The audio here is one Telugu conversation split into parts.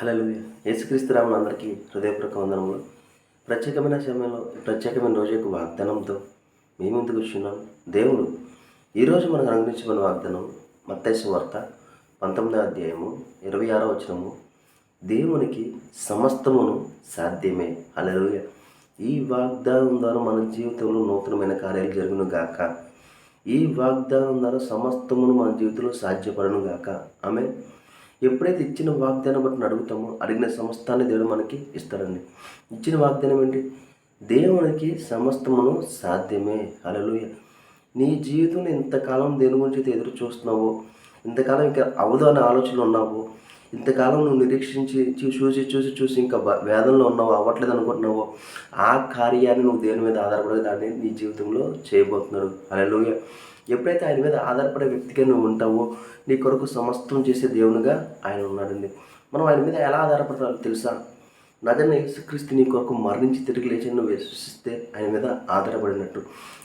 హలో యేసుక్రీస్తు రాములు అందరికీ హృదయపూర్వక వందనములు. ప్రత్యేకమైన సమయంలో ప్రత్యేకమైన రోజు యొక్క వాగ్దానంతో మీ ఎందుకు వచ్చినాం దేవుడు ఈరోజు మనకు అనుగ్రహించబడిన వాగ్దానం మత్తైసు వార్త పంతొమ్మిదో అధ్యాయము ఇరవై ఆరో వచనము. దేవునికి సమస్తమును సాధ్యమే. హల్లెలూయా. ఈ వాగ్దానం ద్వారా మన జీవితంలో నూతనమైన కార్యాలు జరుగును గాక. ఈ వాగ్దానం ద్వారా సమస్తమును మన జీవితంలో సాధ్యపడను గాక. ఆమె ఎప్పుడైతే ఇచ్చిన వాగ్దానం బట్టి అడుగుతామో అడిగిన సమస్తాన్ని దేవుడు మనకి ఇస్తాడండి. ఇచ్చిన వాగ్దానం ఏంటి? దేవునికి సమస్తమును సాధ్యమే. అలలుయ నీ జీవితంలో ఇంతకాలం దేని గురించి అయితే ఎదురు చూస్తున్నావో ఇంతకాలం ఇంకా అవదు అనే ఆలోచనలు ఉన్నావో ఇంతకాలం నువ్వు నిరీక్షించి చూసి చూసి చూసి ఇంకా వేదనలో ఉన్నావు అవ్వట్లేదు అనుకుంటున్నావో ఆ కార్యాన్ని నువ్వు దేని మీద ఆధారపడే దాన్ని నీ జీవితంలో చేయబోతున్నాడు. అలలుయ ఎప్పుడైతే ఆయన మీద ఆధారపడే వ్యక్తిగా నువ్వు ఉంటావో నీ కొరకు సమస్తం చేసే దేవునిగా ఆయన ఉన్నాడండి. మనం ఆయన మీద ఎలా ఆధారపడాలో తెలుసా? నదన యేసుక్రీస్తు నీ కొరకు మరణించి తిరిగి లేచి నువ్వు విశ్వసిస్తే ఆయన మీద ఆధారపడినట్టు.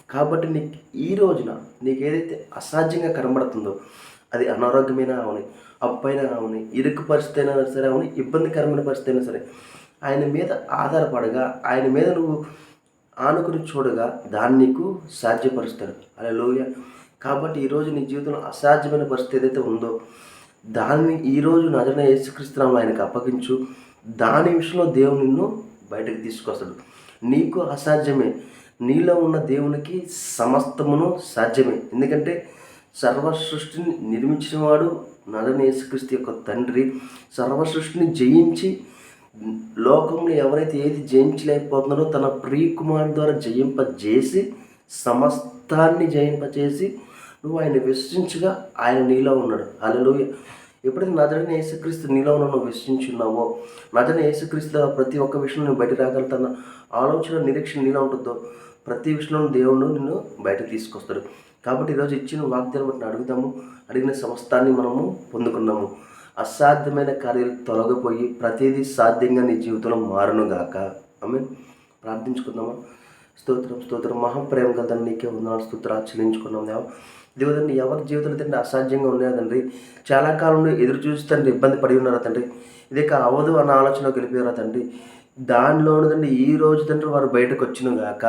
కాబట్టి నీకు ఈ రోజున నీకు ఏదైతే అసాధ్యంగా కనబడుతుందో అది అనారోగ్యమైన అవని అప్పైనా అవని ఇరుకు పరిస్థితి అయినా సరే అవని ఇబ్బందికరమైన పరిస్థితి అయినా సరే ఆయన మీద ఆధారపడగా ఆయన మీద నువ్వు ఆనుకుని చూడగా దాన్ని నీకు సాధ్యపరుస్తాడు అలా లోయ కాబట్టి ఈరోజు నీ జీవితంలో అసాధ్యమైన పరిస్థితి ఏదైతే ఉందో దాన్ని ఈరోజు నజన యేసుక్రీస్తునామం ఆయనకు అప్పగించు. దాని విషయంలో దేవుడు నిన్ను బయటకు తీసుకొస్తాడు. నీకు అసాధ్యమే. నీలో ఉన్న దేవునికి సమస్తమును సాధ్యమే. ఎందుకంటే సర్వ సృష్టిని నిర్మించిన వాడు నజన యేసుక్రీస్తు యొక్క తండ్రి. సర్వ సృష్టిని జయించి లోకంలో ఎవరైతే ఏది జయించలేకపోతున్నారో తన ప్రియకుమారుని ద్వారా జయింపజేసి సమస్తాన్ని జయింపజేసి నువ్వు ఆయన విశ్వసించగా ఆయన నీలో ఉన్నాడు. అలలోయ ఎప్పుడైతే నజరైన యేసుక్రీస్తు నీలో ఉన్న నువ్వు విశ్వసించున్నావో నజరైన యేసుక్రీస్తు ప్రతి ఒక్క విషయంలో నువ్వు బయట రాగలుగుతున్న ఆలోచన నిరీక్షణ నీలో ఉంటుందో ప్రతి విషయంలో దేవుడు నిన్ను బయటకు తీసుకొస్తాడు. కాబట్టి ఈరోజు ఇచ్చిన వాగ్దానం బట్టి అడుగుతాము అడిగిన సమస్తాన్ని మనము పొందుకున్నాము. అసాధ్యమైన కార్యాలు తొలగిపోయి ప్రతిదీ సాధ్యంగా నీ జీవితంలో మారునుగాక ఆమె ప్రార్థించుకుందామా? స్తోత్రం స్తోత్రం. మహాప్రేమ కదా నీకే ఉన్నాను స్తోత్రం ఆచరించుకున్నాం దేవా. దేవుదండి ఎవరి జీవితంలో తండ్రి అసాధ్యంగా ఉన్నాయో తండ్రి? చాలా కాలం నుండి ఎదురు చూసి తండ్రి ఇబ్బంది పడి ఉన్నారా తండ్రి? ఇదే అవదు అన్న ఆలోచన గెలిపారా తండ్రి? దానిలోను తండ్రి ఈ రోజు తండ్రి వారు బయటకు వచ్చిన గాక.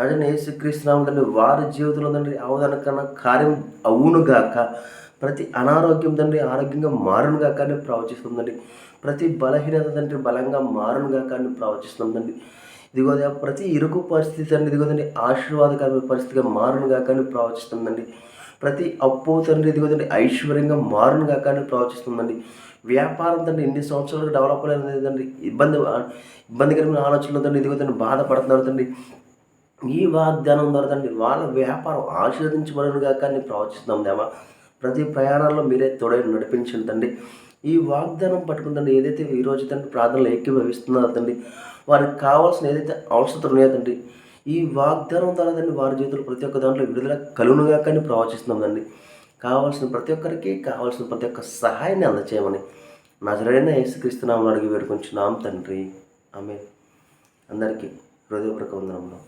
నజన యేసుక్రీస్తునామ తండ్రి వారి జీవితంలో తండ్రి అవదనకన్నా కార్యం అవును గాక. ప్రతి అనారోగ్యం తండ్రి ఆరోగ్యంగా మారునుగా కానీ ప్రవచిస్తుందండి. ప్రతి బలహీనత తండ్రి బలంగా మారునుగా కానీ ప్రవచిస్తుందండి. ఇదిగో ప్రతి ఇరుకు పరిస్థితి అండి ఇదిగోదండి ఆశీర్వాదకరమైన పరిస్థితిగా మారును కానీ ప్రవచిస్తుందండి. ప్రతి అప్పు తండ్రి ఇదిగోదండి ఐశ్వర్యంగా మారును కానీ ప్రవచిస్తుందండి. వ్యాపారం తండ్రి ఎన్ని సంవత్సరాలకు డెవలప్ అనేది తండ్రి. ఇబ్బంది ఇబ్బందికరమైన ఆలోచనలు తండ్రి ఇదిగోదండి బాధపడుతున్నారు తండ్రి. ఈ వాగ్దానం ద్వారా తండ్రి వాళ్ళ వ్యాపారం ఆశీర్వదించబడినగా కానీ అని ప్రవచిస్తున్నాం దేవా. ప్రతి ప్రయాణాల్లో మీరే తోడై నడిపించండి. తండ్రి ఈ వాగ్దానం పట్టుకుందండి ఏదైతే ఈ రోజు తండ్రి ప్రార్థనలు ఏకీభవిస్తున్నారో తండ్రి వారికి కావాల్సిన ఏదైతే అవసరం ఉన్నాయో తండ్రి ఈ వాగ్దానం ద్వారా తండ్రి వారి జీవితంలో ప్రతి ఒక్క దాంట్లో విడుదల కలునుగా కానీ ప్రవచిస్తున్నాం తండ్రి కావాల్సిన ప్రతి ఒక్కరికి కావాల్సిన ప్రతి ఒక్క సహాయాన్ని అందచేయమని నజరైన యేసుక్రీస్తునామని అడిగి వేడుకొంచున్నాం తండ్రి. ఆమె అందరికీ హృదయపూర్వక వందనంలో